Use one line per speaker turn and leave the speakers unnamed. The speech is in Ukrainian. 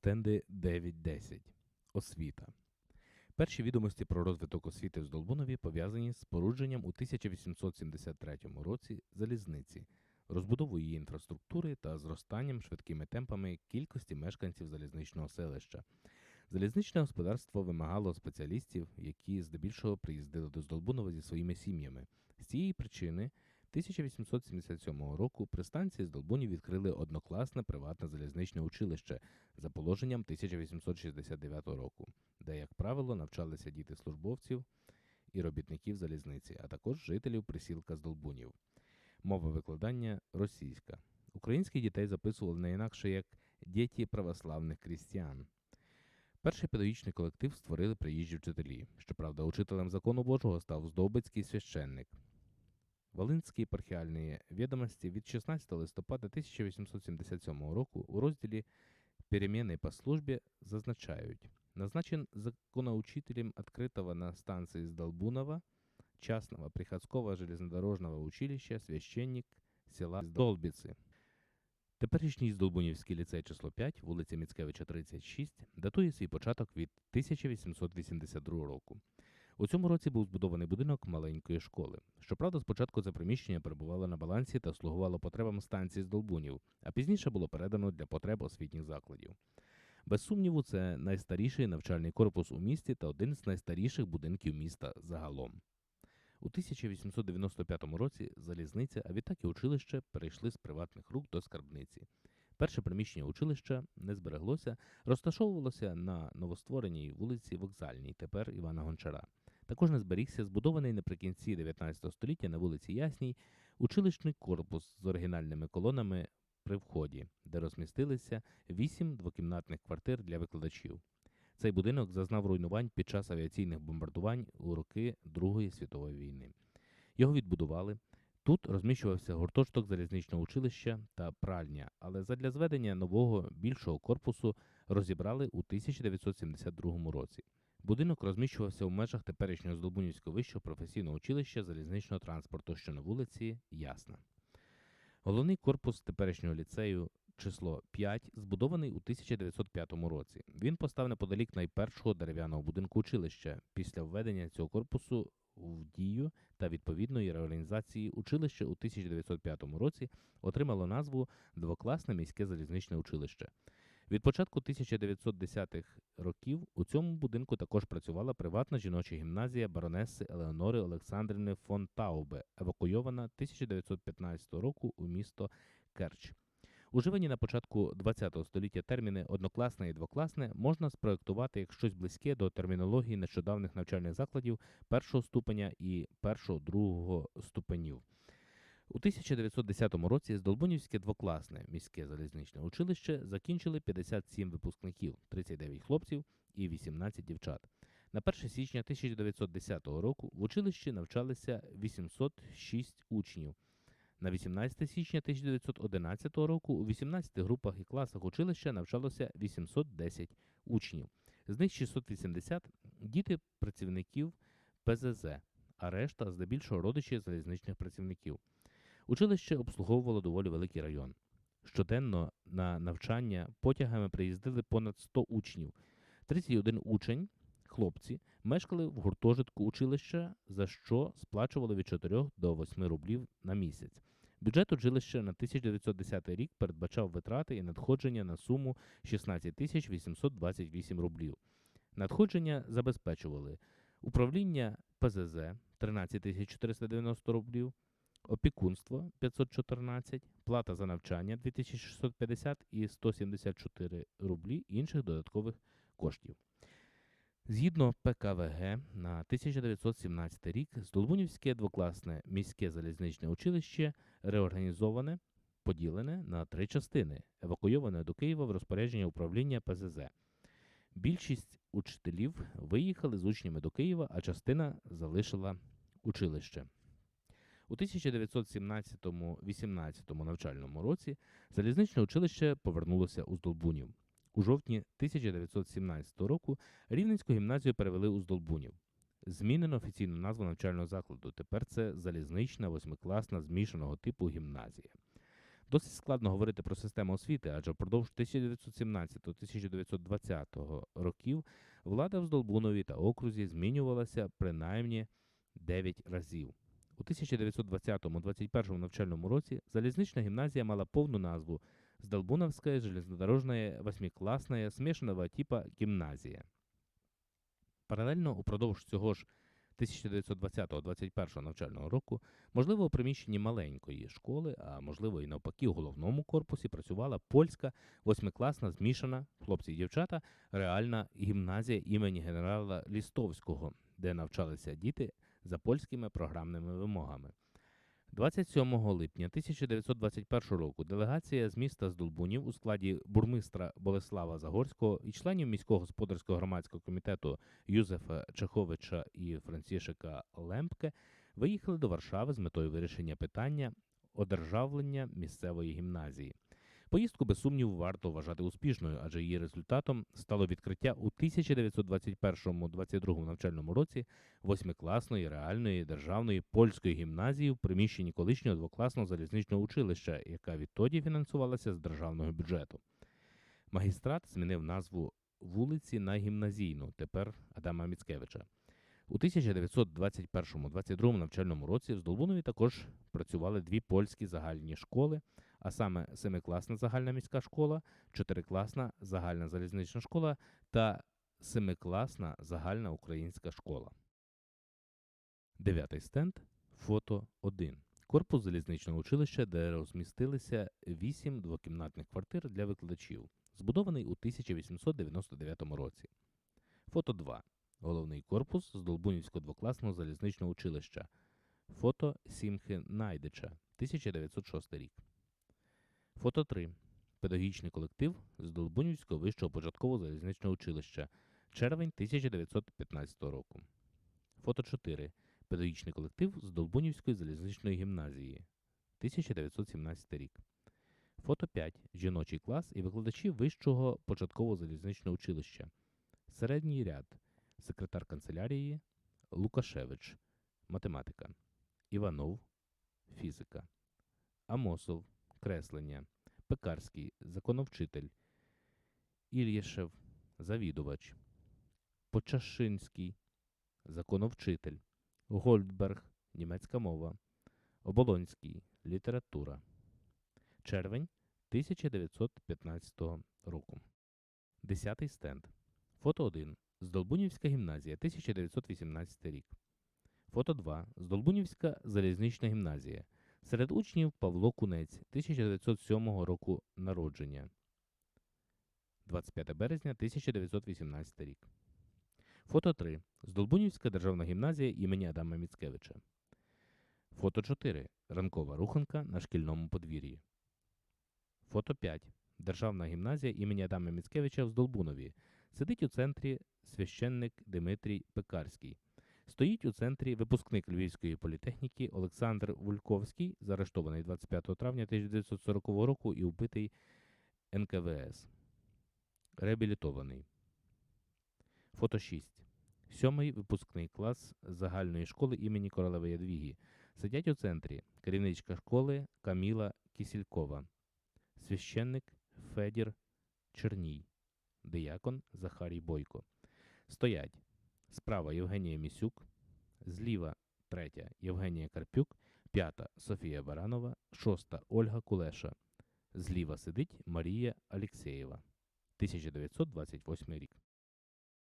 Стенди 9.10. Освіта. Перші відомості про розвиток освіти в Здолбунові пов'язані з спорудженням у 1873 році залізниці, розбудовою її інфраструктури та зростанням швидкими темпами кількості мешканців залізничного селища. Залізничне господарство вимагало спеціалістів, які здебільшого приїздили до Здолбунова зі своїми сім'ями. З цієї причини 1877 року при станції Здолбунів відкрили однокласне приватне залізничне училище за положенням 1869 року, де, як правило, навчалися діти службовців і робітників залізниці, а також жителів присілка Здолбунів. Мова викладання російська. Українських дітей записували не інакше як діти православних крістіан. Перший педагогічний колектив створили приїжджі вчителі. Щоправда, учителем закону Божого став здобицький священник. Волинські епархіальні відомості від 16 листопада 1877 року у розділі «Перемены по службе» зазначають назначен законоучителем открытого на станции Сдолбунова частного приходского железнодорожного училища священник села Здолбіці. Теперішній Здолбунівський ліцей число 5, вулиця Міцкевича 36, датує свій початок від 1882 року. У цьому році був збудований будинок маленької школи. Щоправда, спочатку це приміщення перебувало на балансі та слугувало потребам станції Здолбунів, а пізніше було передано для потреб освітніх закладів. Без сумніву, це найстаріший навчальний корпус у місті та один з найстаріших будинків міста загалом. У 1895 році залізниця, а відтак і училище перейшли з приватних рук до скарбниці. Перше приміщення училища не збереглося, розташовувалося на новоствореній вулиці Вокзальній, тепер Івана Гончара. Також не зберігся збудований наприкінці 19 століття на вулиці Ясній училищний корпус з оригінальними колонами при вході, де розмістилися вісім двокімнатних квартир для викладачів. Цей будинок зазнав руйнувань під час авіаційних бомбардувань у роки Другої світової війни. Його відбудували. Тут розміщувався гуртожиток залізничного училища та пральня, але задля зведення нового більшого корпусу розібрали у 1972 році. Будинок розміщувався у межах теперішнього Здолбунівського вищого професійного училища залізничного транспорту, що на вулиці Ясна. Головний корпус теперішнього ліцею число 5 збудований у 1905 році. Він постав неподалік найпершого дерев'яного будинку училища. Після введення цього корпусу в дію та відповідної реорганізації училище у 1905 році отримало назву Двокласне міське залізничне училище. Від початку 1910-х років у цьому будинку також працювала приватна жіноча гімназія баронеси Елеонори Олександрівни фон Таубе, евакуйована 1915 року у місто Керч. Уживані на початку ХХ століття терміни однокласне і двокласне можна спроектувати як щось близьке до термінології нещодавних навчальних закладів першого ступеня і першого-другого ступенів. У 1910 році Здолбунівське двокласне міське залізничне училище закінчили 57 випускників, 39 хлопців і 18 дівчат. На 1 січня 1910 року в училищі навчалися 806 учнів. На 18 січня 1911 року у 18 групах і класах училища навчалося 810 учнів. З них 680 діти працівників ПЗЗ, а решта здебільшого родичі залізничних працівників. Училище обслуговувало доволі великий район. Щоденно на навчання потягами приїздили понад 100 учнів. 31 учень, хлопці, мешкали в гуртожитку училища, за що сплачували від 4 до 8 рублів на місяць. Бюджет училища на 1910 рік передбачав витрати і надходження на суму 16 тисяч 828 рублів. Надходження забезпечували управління ПЗЗ 13 тисяч 490 рублів, опікунство 514, плата за навчання 2650 і 174 рублі інших додаткових коштів. Згідно ПКВГ на 1917 рік Здолбунівське двокласне міське залізничне училище реорганізоване, поділене на три частини, евакуйоване до Києва в розпорядження управління ПЗЗ. Більшість учителів виїхали з учнями до Києва, а частина залишила училище. У 1917-18 навчальному році залізничне училище повернулося у Здолбунів. У жовтні 1917 року Рівненську гімназію перевели у Здолбунів. Змінено офіційну назву навчального закладу. Тепер це залізнична восьмикласна змішаного типу гімназія. Досить складно говорити про систему освіти, адже впродовж 1917-1920 років влада в Здолбунові та окрузі змінювалася принаймні 9 разів. У 1920-21 навчальному році залізнична гімназія мала повну назву Здолбуновська железнодорожная восьмикласная смешанного типа гімназія. Паралельно упродовж цього ж 1920-21 навчального року, можливо, у приміщенні маленької школи, а можливо і навпаки у головному корпусі працювала польська восьмикласна змішана хлопці і дівчата реальна гімназія імені генерала Лістовського, де навчалися діти за польськими програмними вимогами. 27 липня 1921 року делегація з міста Здолбунів у складі бурмистра Болеслава Загорського і членів міського господарського громадського комітету Юзефа Чеховича і Францішика Лемпке виїхали до Варшави з метою вирішення питання одержавлення місцевої гімназії. Поїздку без сумніву варто вважати успішною, адже її результатом стало відкриття у 1921-22 навчальному році восьмикласної реальної державної польської гімназії в приміщенні колишнього двокласного залізничного училища, яка відтоді фінансувалася з державного бюджету. Магістрат змінив назву вулиці на гімназійну, тепер Адама Міцкевича. У 1921-22 навчальному році в Здолбунові також працювали дві польські загальні школи, а саме семикласна загальна міська школа, чотирикласна загальна залізнична школа та семикласна загальна українська школа. Дев'ятий стенд фото 1. Корпус залізничного училища, де розмістилися вісім двокімнатних квартир для викладачів, збудований у 1899 році. Фото 2. Головний корпус з Долбунівського двокласного залізничного училища. Фото Сімхи Найдича, 1906 рік. Фото 3. Педагогічний колектив з Долбунівського вищого початкового залізничного училища. Червень 1915 року. Фото 4. Педагогічний колектив з Долбунівської залізничної гімназії. 1917 рік. Фото 5. Жіночий клас і викладачі вищого початкового залізничного училища. Середній ряд. Секретар канцелярії Лукашевич. Математика. Іванов. Фізика. Амосов. Креслення. Пекарський. Законовчитель. Ільєшев. Завідувач. Почашинський. Законовчитель. Гольдберг. Німецька мова. Оболонський. Література. Червень 1915 року. Десятий стенд. Фото 1. Здолбунівська гімназія, 1918 рік. Фото 2. Здолбунівська залізнична гімназія. Серед учнів Павло Кунець, 1907 року народження. 25 березня 1918 рік. Фото 3. Здолбунівська державна гімназія імені Адама Міцкевича. Фото 4. Ранкова руханка на шкільному подвір'ї. Фото 5. Державна гімназія імені Адама Міцкевича в Здолбунові. Сидить у центрі священник Дмитрій Пекарський. Стоїть у центрі випускник Львівської політехніки Олександр Вульковський, заарештований 25 травня 1940 року і вбитий НКВС. Реабілітований. Фото 6. Сьомий випускний клас загальної школи імені Королеви Ядвіги. Сидять у центрі керівничка школи Каміла Кісількова, священник Федір Черній, диякон Захарій Бойко. Стоять справа Євгенія Місюк, зліва третя Євгенія Карпюк, п'ята Софія Баранова, шоста Ольга Кулеша. Зліва сидить Марія Алєксєєва. 1928 рік.